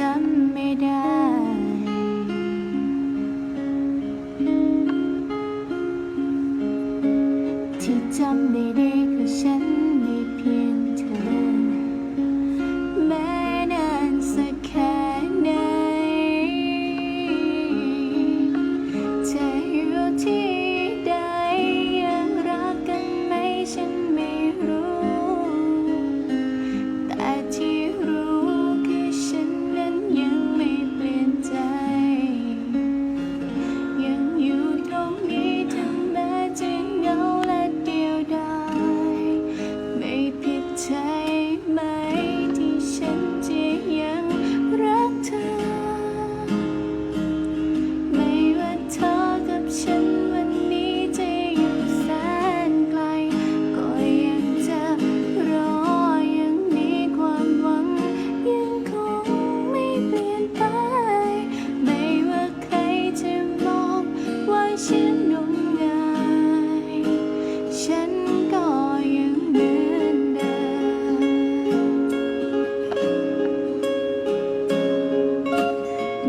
จำไม่ได้ ที่จำได้ดีคือฉันไม่ ฉันงมงายฉันก็ยังเหมืนเดิ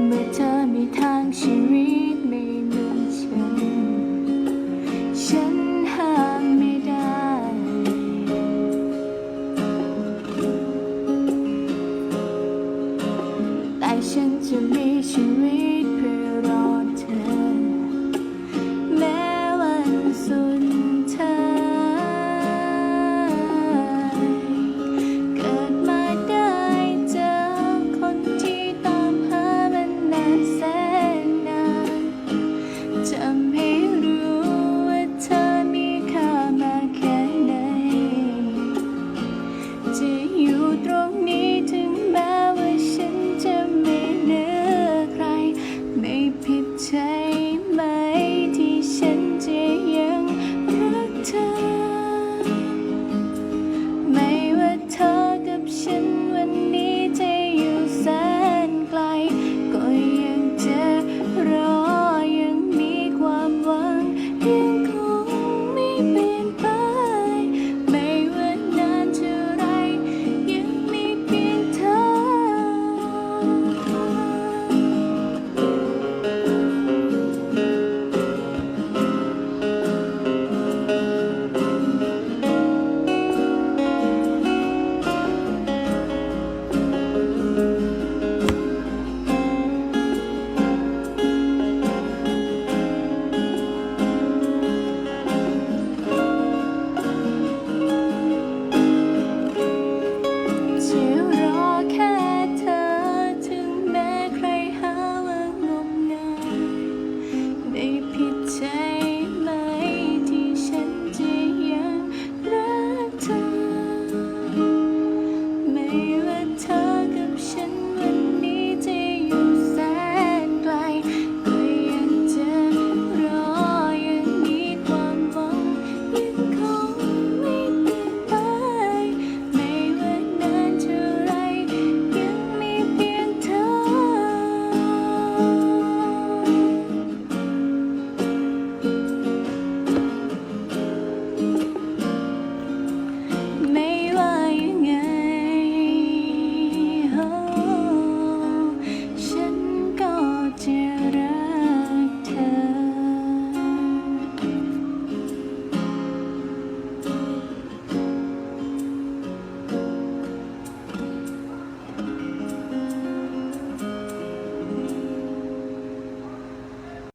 เมื่อเธอมีทางชีวิตไม่มืฉัน ฉันห้ามไม่ได้ แต่ฉันจะมีชีวิตเพื่อ